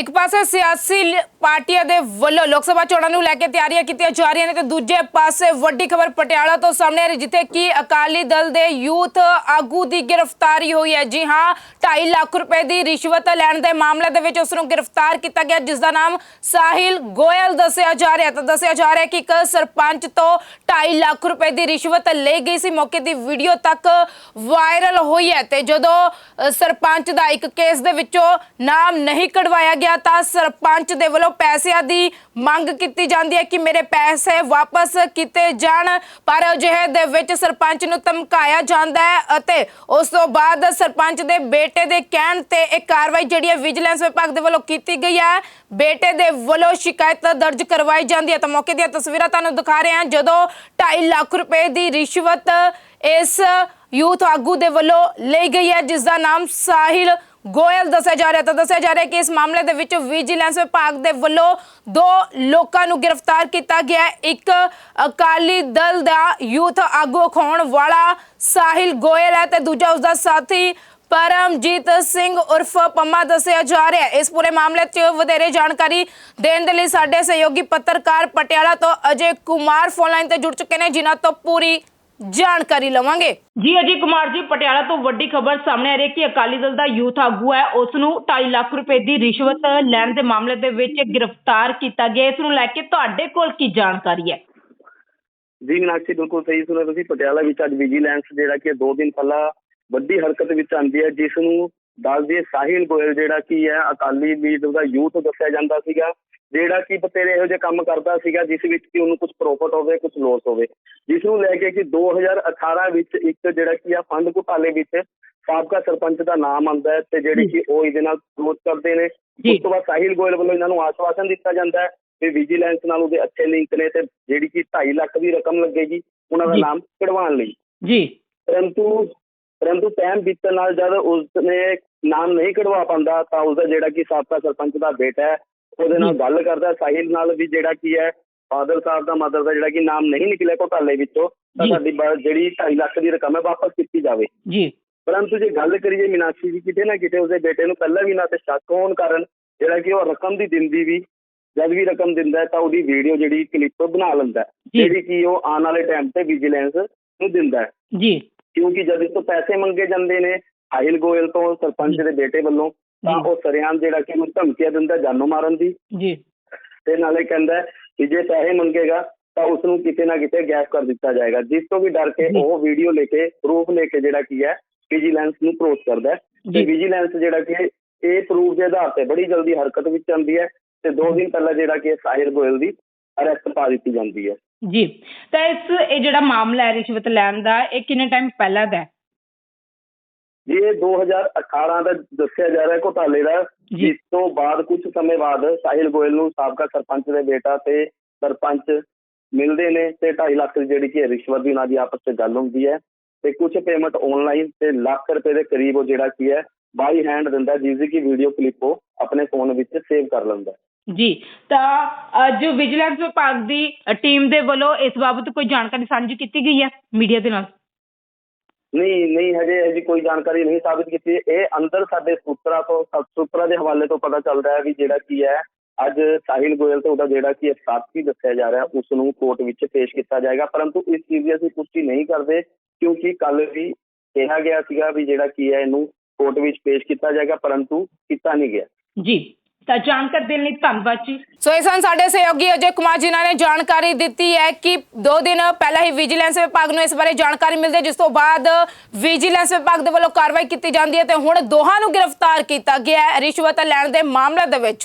ਇੱਕ ਪਾਸੇ ਸਿਆਸੀ ਲ- ਪਾਰਟੀਆਂ ਦੇ ਵੱਲੋਂ ਲੋਕ ਸਭਾ ਚੋਣਾਂ ਨੂੰ ਲੈ ਕੇ ਤਿਆਰੀਆਂ ਕੀਤੀਆਂ ਜਾ ਰਹੀਆਂ ਨੇ ਤੇ ਦੂਜੇ ਪਾਸੇ ਵੱਡੀ ਖਬਰ ਪਟਿਆਲਾ ਤੋਂ ਸਾਹਮਣੇ ਆ ਰਹੀ, ਜਿੱਥੇ ਕਿ ਅਕਾਲੀ ਦਲ ਦੇ ਯੂਥ ਆਗੂ ਦੀ ਗ੍ਰਿਫਤਾਰੀ ਹੋਈ ਹੈ। ਜੀ ਹਾਂ 2.5 ਲੱਖ ਰੁਪਏ ਦੀ ਰਿਸ਼ਵਤ ਲੈਣ ਦੇ ਮਾਮਲੇ ਦੇ ਵਿੱਚ ਉਸ ਨੂੰ ਗ੍ਰਿਫਤਾਰ ਕੀਤਾ ਗਿਆ, ਜਿਸ ਦਾ ਨਾਮ ਸਾਹਿਲ ਗੋਇਲ ਦੱਸਿਆ ਜਾ ਰਿਹਾ ਤਾਂ ਦੱਸਿਆ ਜਾ ਰਿਹਾ ਕਿ ਇੱਕ ਸਰਪੰਚ ਤੋਂ 2.5 ਲੱਖ ਰੁਪਏ ਦੀ ਰਿਸ਼ਵਤ ਲਈ ਗਈ ਸੀ। ਮੌਕੇ ਦੀ ਵੀਡੀਓ ਤੱਕ ਵਾਇਰਲ ਹੋਈ ਹੈ ਤੇ ਜਦੋਂ ਸਰਪੰਚ ਦਾ ਇੱਕ ਕੇਸ ਦੇ ਵਿੱਚੋਂ ਨਾਮ ਨਹੀਂ ਕਢਵਾਇਆ ਗਿਆ, ਤਾਂ ਸਰਪੰਚ ਦੇ ਵੱਲੋਂ ਪੈਸਿਆਂ ਦੀ ਮੰਗ ਕੀਤੀ ਜਾਂਦੀ ਹੈ ਕਿ ਮੇਰੇ ਪੈਸੇ ਵਾਪਸ ਕੀਤੇ ਜਾਣ, ਪਰ ਅਜਿਹੇ ਦੇ ਵਿੱਚ ਸਰਪੰਚ ਨੂੰ ਧਮਕਾਇਆ ਜਾਂਦਾ ਹੈ ਅਤੇ ਉਸ ਤੋਂ ਬਾਅਦ ਸਰਪੰਚ ਦੇ ਬੇਟੇ ਦੇ ਕਹਿਣ ਤੇ ਇਹ ਕਾਰਵਾਈ ਜਿਹੜੀ ਹੈ ਵਿਜੀਲੈਂਸ ਵਿਭਾਗ ਦੇ ਵੱਲੋਂ ਕੀਤੀ ਗਈ ਹੈ। ਬੇਟੇ ਦੇ ਵੱਲੋਂ ਸ਼ਿਕਾਇਤ ਦਰਜ ਕਰਵਾਈ ਜਾਂਦੀ ਹੈ। ਤਾਂ ਮੌਕੇ ਦੀਆਂ ਤਸਵੀਰਾਂ ਤੁਹਾਨੂੰ ਦਿਖਾ ਰਹੇ ਹਾਂ। ਜਦੋਂ 2.5 ਲੱਖ ਰੁਪਏ ਦੀ ਰਿਸ਼ਵਤ ਇਸ ਯੂਥ ਆਗੂ ਦੇ ਵੱਲੋਂ ਲਈ ਗਈ ਹੈ ਜਿਸ ਦਾ ਨਾਮ ਸਾਹਿਲ ਗੋਇਲ ਦੱਸਿਆ ਜਾ ਰਿਹਾ ਤਾਂ ਦੱਸਿਆ ਜਾ ਰਿਹਾ ਕਿ ਇਸ ਮਾਮਲੇ ਦੇ ਵਿੱਚ ਵਿਜੀਲੈਂਸ ਵਿਭਾਗ ਦੇ ਵੱਲੋਂ ਦੋ ਲੋਕਾਂ ਨੂੰ ਗ੍ਰਿਫਤਾਰ ਕੀਤਾ ਗਿਆ ਇੱਕ ਅਕਾਲੀ ਦਲ ਦਾ ਯੂਥ ਆਗੂ ਅਖਾਉਣ ਵਾਲਾ ਸਾਹਿਲ ਗੋਇਲ ਹੈ ਤੇ ਦੂਜਾ ਉਸ ਦਾ ਸਾਥੀ ਪਰਮਜੀਤ ਸਿੰਘ ਉਰਫ ਪੰਮਾ ਦੱਸਿਆ ਜਾ ਰਿਹਾ ਇਸ ਪੂਰੇ ਮਾਮਲੇ 'ਚ ਵਧੇਰੇ ਜਾਣਕਾਰੀ ਦੇਣ ਦੇ ਲਈ ਸਾਡੇ ਸਹਿਯੋਗੀ ਪੱਤਰਕਾਰ ਪਟਿਆਲਾ ਤੋਂ ਅਜੇ ਕੁਮਾਰ ਫੋਨ ਲਾਈਨ ਤੇ ਜੁੜ ਚੁੱਕੇ ਨੇ, ਜਿਨ੍ਹਾਂ ਤੋਂ ਪੂਰੀ ਜਾਣਕਾਰੀ ਲਵਾਂਗੇ। ਜੀ ਅਜੇ ਕੁਮਾਰ ਜੀ ਪਟਿਆਲਾ ਤੋਂ ਵੱਡੀ ਖਬਰ ਸਾਹਮਣੇ ਆ ਰਹੀ ਹੈ ਕਿ ਅਕਾਲੀ ਦਲ ਦਾ ਯੂਥ ਆਗੂ ਹੈ। ਉਸ ਨੂੰ 2.5 ਲੱਖ ਰੁਪਏ ਦੀ ਰਿਸ਼ਵਤ ਲੈਣ ਦੇ ਮਾਮਲੇ ਦੇ ਵਿੱਚ ਗ੍ਰਿਫਤਾਰ ਕੀਤਾ ਗਿਆ। ਇਸ ਨੂੰ ਲੈ ਕੇ ਤੁਹਾਡੇ ਕੋਲ ਕੀ ਜਾਣਕਾਰੀ ਹੈ? ਜੀ ਮੀਨਾਕਸ਼ੀ ਬਿਲਕੁਲ ਸਹੀ ਸੁਣਿਆ ਤੁਸੀਂ। ਪਟਿਆਲਾ ਵਿੱਚ ਅੱਜ ਵਿਜੀਲੈਂਸ ਜਿਹੜਾ ਕਿ ਦੋ ਦਿਨ ਪਹਿਲਾਂ ਵੱਡੀ ਹਰਕਤ ਵਿੱਚ ਆਂਦੀ ਹੈ ਜਿਸ ਨੂੰ ਦੱਸ ਦਈਏ ਸਾਹਿਲ ਗੋਇਲ ਜਿਹੜਾ ਕੀ ਹੈ ਅਕਾਲੀ ਲੀਡਰ ਦਾ ਯੂਥ ਦੱਸਿਆ ਜਾਂਦਾ ਸੀਗਾ ਜਿਹੜਾ ਕਿ ਬਤੇਰੇ ਇਹੋ ਜਿਹੇ ਕੰਮ ਕਰਦਾ ਸੀਗਾ ਜਿਸ ਵਿੱਚ ਕਿ ਉਹਨੂੰ ਕੁਝ ਪ੍ਰੋਫਿਟ ਹੋਵੇ ਕੁਝ ਲੋਸ ਹੋਵੇ। ਜਿਸ ਨੂੰ ਲੈ ਕੇ ਕਿ 2018 ਵਿੱਚ ਇੱਕ ਜਿਹੜਾ ਕੀ ਆ ਫੰਡ ਘੁਟਾਲੇ ਵਿੱਚ ਸਾਬਕਾ ਸਰਪੰਚ ਦਾ ਨਾਮ ਆਉਂਦਾ ਹੈ ਤੇ ਜਿਹੜੀ ਕਿ ਉਹ ਇਹਦੇ ਨਾਲ ਵਿਰੋਧ ਕਰਦੇ ਨੇ। ਉਸ ਤੋਂ ਬਾਅਦ ਸਾਹਿਲ ਗੋਇਲ ਵੱਲੋਂ ਇਹਨਾਂ ਨੂੰ ਆਸ਼ਵਾਸਨ ਦਿੱਤਾ ਜਾਂਦਾ ਹੈ ਕਿ ਵਿਜੀਲੈਂਸ ਨਾਲ ਉਹਦੇ ਅੱਛੇ ਲਿੰਕ ਨੇ ਤੇ ਜਿਹੜੀ ਕਿ 2.5 ਲੱਖ ਦੀ ਰਕਮ ਲੱਗੇਗੀ ਉਹਨਾਂ ਦਾ। ਨਾਮ ਕਢਵਾਉਣ ਲਈ। ਜੀ। ਪਰੰਤੂ ਪਰੰਤੂ ਟਾਈਮ ਬੀਤਣ ਨਾਲ ਜਦ ਉਸਨੇ ਨਾਮ ਨਹੀਂ ਕਢਵਾ ਪਾਉਂਦਾ ਤਾਂ ਉਸਦਾ ਜਿਹੜਾ ਕਿ ਸਾਬਕਾ ਸਰਪੰਚ ਦਾ ਬੇਟਾ ਹੈ ਉਹਦੇ ਨਾਲ। ਗੱਲ ਕਰਦਾ ਸਾਹਿਲ ਨਾਲ ਵੀ ਜਿਹੜਾ ਕੀ ਹੈ ਫਾਦਰ ਸਾਹਿਬ ਦਾ ਮਦਰ ਦਾ ਜਿਹੜਾ ਕਿ ਨਾਮ ਨਹੀਂ ਨਿਕਲਿਆ ਘੋਟਾਲੇ ਵਿੱਚੋਂ ਤਾਂ। ਸਾਡੀ ਜਿਹੜੀ 2.5 ਲੱਖ ਦੀ ਰਕਮ ਹੈ ਵਾਪਸ ਕੀਤੀ ਜਾਵੇ ਜੀ ਪਰੰਤੂ ਜੇ ਗੱਲ ਕਰੀਏ ਮੀਨਾਕਸ਼ੀ ਜੀ ਕਿਤੇ ਨਾ ਕਿਤੇ ਉਸਦੇ ਬੇਟੇ ਨੂੰ ਪਹਿਲਾਂ ਵੀ ਨਾ ਤੇ ਸ਼ੱਕ ਹੋਣ ਕਾਰਨ ਜਿਹੜਾ ਕਿ ਉਹ ਰਕਮ ਦੀ ਦਿੰਦੀ ਵੀ ਜਦ ਵੀ ਰਕਮ ਦਿੰਦਾ ਤਾਂ ਉਹਦੀ ਵੀਡੀਓ ਜਿਹੜੀ ਕਲਿੱਪ ਬਣਾ ਲੈਂਦਾ। ਜਿਹੜੀ ਕਿ ਉਹ ਆਉਣ ਵਾਲੇ ਟਾਈਮ ਤੇ ਵਿਜੀਲੈਂਸ ਨੂੰ ਦਿੰਦਾ ਜੀ ਕਿਉਂਕਿ ਜਦ ਇਸ ਤੋਂ ਪੈਸੇ ਮੰਗੇ ਜਾਂਦੇ ਨੇ ਸਾਹਿਲ ਗੋਇਲ ਤੋਂ ਸਰਪੰਚ ਦੇ ਬੇਟੇ ਵੱਲੋਂ ਤਾਂ। ਉਹ ਸਰਿਆਮ ਜਿਹੜਾ ਕਿ ਉਹਨੂੰ ਧਮਕੀਆਂ ਦਿੰਦਾ ਜਾਨੋਂ ਮਾਰਨ ਦੀ। ਜੀ। ਤੇ ਨਾਲੇ ਕਹਿੰਦਾ ਕਿ ਜੇ ਪੈਸੇ ਮੰਗੇਗਾ ਤਾਂ ਉਸ ਨੂੰ ਕਿਤੇ ਨਾ ਕਿਤੇ ਗੈਪ ਕਰ ਦਿੱਤਾ ਜਾਏਗਾ। ਜਿਸ ਤੋਂ ਵੀ ਡਰ ਕੇ। ਉਹ ਵੀਡੀਓ ਲੈ ਕੇ ਪ੍ਰੂਫ ਲੈ ਕੇ ਜਿਹੜਾ ਕੀ ਹੈ ਵਿਜੀਲੈਂਸ ਨੂੰ ਅਪਰੋਚ ਕਰਦਾ ਹੈ। ਤੇ। ਵਿਜੀਲੈਂਸ ਜਿਹੜਾ ਕਿ ਇਹ ਪ੍ਰੂਫ ਦੇ ਆਧਾਰ ਤੇ ਬੜੀ ਜਲਦੀ ਹਰਕਤ ਵਿੱਚ ਆਉਂਦੀ ਹੈ ਤੇ ਦੋ ਦਿਨ ਪਹਿਲਾਂ ਜਿਹੜਾ ਕਿ ਸਾਹਿਲ ਗੋਇਲ ਦੀ ਅਰੈਸਟ ਪਾ ਦਿੱਤੀ ਜਾਂਦੀ ਹੈ। ਜੀ। ਤਾਂ ਇਸ ਇਹ ਜਿਹੜਾ ਮਾਮਲਾ ਹੈ ਰਿਸ਼ਵਤ ਲੈਣ ਦਾ ਇਹ ਕਿੰਨੇ ਟਾਈਮ ਪਹਿਲਾਂ ਦਾ ਹੈ? ਇਹ 2018 ਦਾ ਦੱਸਿਆ ਜਾ ਰਿਹਾ ਘੁਟਾਲੇ ਦਾ। ਜਿਸ ਤੋਂ ਬਾਅਦ ਕੁਝ ਸਮੇਂ ਬਾਅਦ ਸਾਹਿਲ ਗੋਇਲ ਨੂੰ ਸਾਬਕਾ ਸਰਪੰਚ ਦੇ ਬੇਟਾ ਤੇ ਸਰਪੰਚ ਮਿਲਦੇ ਨੇ ਤੇ 2.5 ਲੱਖ ਦੀ ਜਿਹੜੀ ਕਿ ਰਿਸ਼ਵਤ ਦੀ ਉਹਨਾਂ ਦੀ ਆਪਸ ਵਿੱਚ ਗੱਲ ਹੁੰਦੀ ਹੈ ਤੇ ਕੁਝ ਪੇਮੈਂਟ ਆਨਲਾਈਨ ਤੇ ਲੱਖ ਰੁਪਏ ਦੇ ਕਰੀਬ ਉਹ ਜਿਹੜਾ ਕੀ ਹੈ ਬਾਈ ਹੈਂਡ ਦਿੰਦਾ ਜਿਸ ਦੀ ਕਿ ਵੀਡੀਓ ਕਲਿੱਪ ਉਹ ਆਪਣੇ ਫੋਨ ਵਿੱਚ ਸੇਵ ਕਰ ਲੈਂਦਾ ਜੀ ਤਾਂ ਅੱਜ ਵਿਜੀਲੈਂਸ ਵਿਭਾਗ ਦੀ ਟੀਮ ਦੇ ਵੱਲੋਂ ਇਸ ਬਾਬਤ ਕੋਈ ਜਾਣਕਾਰੀ ਸਾਂਝੀ ਕੀਤੀ ਗਈ ਹੈ ਮੀਡੀਆ ਦੇ ਨਾਲ ਨਹੀਂ ਨਹੀਂ, ਹਜੇ ਅਜੇ ਕੋਈ ਜਾਣਕਾਰੀ ਨਹੀਂ ਸਾਬਿਤ ਕੀਤੀ। ਇਹ ਅੰਦਰ ਸਾਡੇ ਸੂਤਰਾਂ ਤੋਂ, ਸਬ ਦੇ ਹਵਾਲੇ ਤੋਂ ਪਤਾ ਚੱਲਦਾ ਹੈ ਵੀ ਜਿਹੜਾ ਕੀ ਹੈ, ਅੱਜ ਸਾਹਿਲ ਗੋਇਲ ਤੇ ਉਹਦਾ ਜਿਹੜਾ ਕੀ ਸਾਥੀ ਦੱਸਿਆ ਜਾ ਰਿਹਾ ਉਸ ਨੂੰ ਕੋਰਟ ਵਿੱਚ ਪੇਸ਼ ਕੀਤਾ ਜਾਏਗਾ। ਪਰੰਤੂ ਇਸ ਚੀਜ਼ ਦੀ ਅਸੀਂ ਪੁਸ਼ਟੀ ਨਹੀਂ ਕਰਦੇ, ਕਿਉਂਕਿ ਕੱਲ ਵੀ ਕਿਹਾ ਗਿਆ ਸੀਗਾ ਵੀ ਜਿਹੜਾ ਕੀ ਹੈ, ਇਹਨੂੰ ਕੋਰਟ ਵਿੱਚ ਪੇਸ਼ ਕੀਤਾ ਜਾਏਗਾ, ਪਰੰਤੂ ਕੀਤਾ ਨਹੀਂ ਗਿਆ। ਜੀ। ਤਾਂ ਜਾਣਕਾਰੀ ਦੇਣ ਲਈ ਧੰਨਵਾਦ ਜੀ। ਸੋ ਇਹ ਸਨ ਸਾਡੇ ਸਹਿਯੋਗੀ ਅਜੇ ਕੁਮਾਰ ਜਿਨ੍ਹਾਂ ਨੇ ਜਾਣਕਾਰੀ ਦਿੱਤੀ ਹੈ ਕਿ ਦੋ ਦਿਨ ਪਹਿਲਾਂ ਹੀ ਵਿਜੀਲੈਂਸ ਵਿਭਾਗ ਨੂੰ ਇਸ ਬਾਰੇ ਜਾਣਕਾਰੀ ਮਿਲਦੀ ਜਿਸ ਤੋਂ ਬਾਅਦ ਵਿਜੀਲੈਂਸ ਵਿਭਾਗ ਦੇ ਵੱਲੋਂ ਕਾਰਵਾਈ ਕੀਤੀ ਜਾਂਦੀ ਹੈ ਤੇ ਹੁਣ ਦੋਹਾਂ ਨੂੰ ਗ੍ਰਿਫਤਾਰ ਕੀਤਾ ਗਿਆ ਹੈ। ਰਿਸ਼ਵਤ ਲੈਣ ਦੇ ਮਾਮਲੇ ਦੇ ਵਿੱਚ